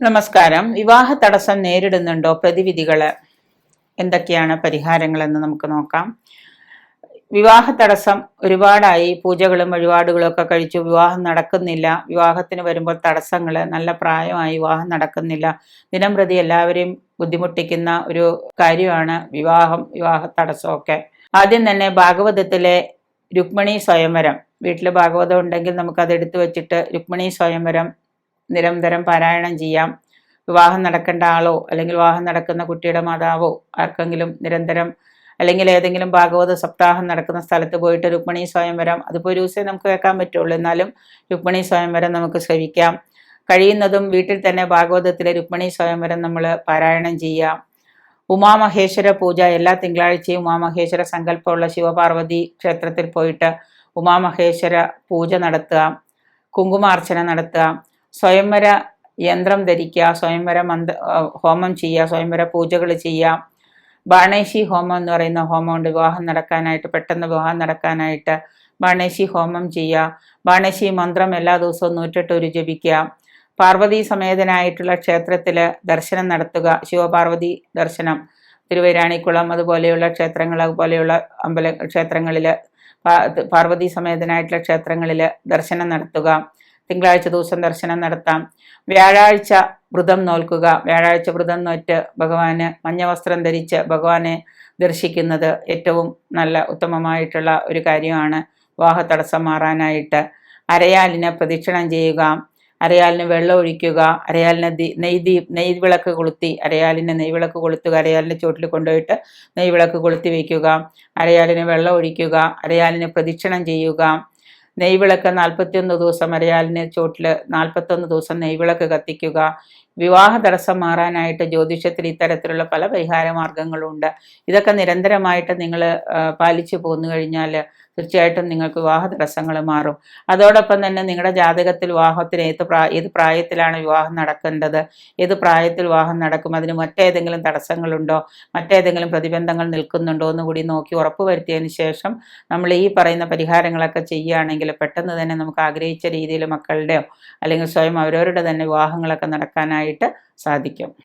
നമസ്കാരം. വിവാഹ തടസ്സം നേരിടുന്നുണ്ടോ? പ്രതിവിധികൾ എന്തൊക്കെയാണ് പരിഹാരങ്ങളെന്ന് നമുക്ക് നോക്കാം. വിവാഹ തടസ്സം ഒരുപാടായി. പൂജകളും വഴിപാടുകളും ഒക്കെ കഴിച്ചു വിവാഹം നടക്കുന്നില്ല. വിവാഹത്തിന് വരുമ്പോൾ തടസ്സങ്ങൾ നല്ല പ്രായമായി വിവാഹം നടക്കുന്നില്ല. ദിനം പ്രതി എല്ലാവരെയും ബുദ്ധിമുട്ടിക്കുന്ന ഒരു കാര്യമാണ് വിവാഹം വിവാഹ തടസ്സമൊക്കെ. ആദ്യം തന്നെ ഭാഗവതത്തിലെ രുക്മിണി സ്വയംവരം. വീട്ടിൽ ഭാഗവതം ഉണ്ടെങ്കിൽ നമുക്കത് എടുത്തു വെച്ചിട്ട് രുക്മിണി സ്വയംവരം നിരന്തരം പാരായണം ചെയ്യാം. വിവാഹം നടക്കേണ്ട ആളോ അല്ലെങ്കിൽ വിവാഹം നടക്കുന്ന കുട്ടിയുടെ മാതാവോ ആർക്കെങ്കിലും നിരന്തരം അല്ലെങ്കിൽ ഏതെങ്കിലും ഭാഗവത സപ്താഹം നടക്കുന്ന സ്ഥലത്ത് പോയിട്ട് രുക്മിണി സ്വയംവരം അതിപ്പോൾ ഒരു ദിവസമേ നമുക്ക് കേൾക്കാൻ പറ്റുള്ളൂ. എന്നാലും രുക്മിണി സ്വയംവരം നമുക്ക് ശ്രവിക്കാം കഴിയുന്നതും വീട്ടിൽ തന്നെ ഭാഗവതത്തിലെ രുക്മിണി സ്വയംവരം നമ്മൾ പാരായണം ചെയ്യാം. ഉമാമഹേശ്വര പൂജ എല്ലാ തിങ്കളാഴ്ചയും ഉമാമഹേശ്വര സങ്കല്പമുള്ള ശിവപാർവതി ക്ഷേത്രത്തിൽ പോയിട്ട് ഉമാമഹേശ്വര പൂജ നടത്തുക. കുങ്കുമാർച്ചന നടത്തുക. സ്വയംവര യന്ത്രം ധരിക്കുക സ്വയംവര മന്ത്ര ഹോമം ചെയ്യുക സ്വയംവര പൂജകൾ ചെയ്യാം ബാണേശി ഹോമം എന്ന് പറയുന്ന ഹോമമുണ്ട്. വിവാഹം നടക്കാനായിട്ട് പെട്ടെന്ന് വിവാഹം നടക്കാനായിട്ട് ബാണേശി ഹോമം ചെയ്യുക. ബാണേശി മന്ത്രം എല്ലാ ദിവസവും നൂറ്റെട്ട് ഒരു ജപിക്കുക. പാർവതി സമേതനായിട്ടുള്ള ക്ഷേത്രത്തിൽ ദർശനം നടത്തുക. ശിവപാർവതി ദർശനം തിരുവൈരാണിക്കുളം അതുപോലെയുള്ള ക്ഷേത്രങ്ങൾ അതുപോലെയുള്ള അമ്പല ക്ഷേത്രങ്ങളിൽ പാർവതി സമേതനായിട്ടുള്ള ക്ഷേത്രങ്ങളിൽ ദർശനം നടത്തുക. തിങ്കളാഴ്ച ദിവസം ദർശനം നടത്താം. വ്യാഴാഴ്ച വ്രതം നോൽക്കുക. വ്യാഴാഴ്ച വ്രതം നോറ്റ് ഭഗവാന് മഞ്ഞ വസ്ത്രം ധരിച്ച് ഭഗവാനെ ദർശിക്കുന്നത് ഏറ്റവും നല്ല ഉത്തമമായിട്ടുള്ള ഒരു കാര്യമാണ്. വിവാഹ തടസ്സം മാറാനായിട്ട്. അരയാലിനെ പ്രദക്ഷിണം ചെയ്യുക. അരയാലിന് വെള്ളം ഒഴിക്കുക. അരയാലിന് നെയ് വിളക്ക് കൊളുത്തി അരയാലിന് നെയ്വിളക്ക് കൊളുത്തുക. അരയാലിന്റെ ചുവട്ടിൽ കൊണ്ടുപോയിട്ട് നെയ് വിളക്ക് കൊളുത്തി വയ്ക്കുക. അരയാലിന് വെള്ളം ഒഴിക്കുക. അരയാലിന് പ്രദക്ഷിണം ചെയ്യുക. നെയ്വിളക്ക് നാൽപ്പത്തിയൊന്ന് ദിവസം അരയാലിന് ചോട്ടിൽ നാൽപ്പത്തൊന്ന് ദിവസം നെയ്വിളക്ക് കത്തിക്കുക. വിവാഹ തടസ്സം മാറാനായിട്ട് ജ്യോതിഷത്തിൽ ഇത്തരത്തിലുള്ള പല പരിഹാര മാർഗങ്ങളുണ്ട് ഇതൊക്കെ നിരന്തരമായിട്ട് നിങ്ങൾ പാലിച്ചു പോന്നു കഴിഞ്ഞാൽ തീർച്ചയായിട്ടും നിങ്ങൾക്ക് വിവാഹ തടസ്സങ്ങൾ മാറും. അതോടൊപ്പം തന്നെ നിങ്ങളുടെ ജാതകത്തിൽ വിവാഹത്തിന് ഏത് പ്രാ ഏത് പ്രായത്തിലാണ് വിവാഹം നടക്കേണ്ടത്? ഏത് പ്രായത്തിൽ വിവാഹം നടക്കും? അതിന് മറ്റേതെങ്കിലും തടസ്സങ്ങളുണ്ടോ? മറ്റേതെങ്കിലും പ്രതിബന്ധങ്ങൾ നിൽക്കുന്നുണ്ടോ എന്ന് കൂടി നോക്കി ഉറപ്പുവരുത്തിയതിന് ശേഷം നമ്മൾ ഈ പറയുന്ന പരിഹാരങ്ങളൊക്കെ ചെയ്യുകയാണെങ്കിൽ പെട്ടെന്ന് തന്നെ നമുക്ക് ആഗ്രഹിച്ച രീതിയിൽ മക്കളുടെയോ അല്ലെങ്കിൽ സ്വയം അവരവരുടെ തന്നെ വിവാഹങ്ങളൊക്കെ നടക്കാനായിട്ട് സാധിക്കും.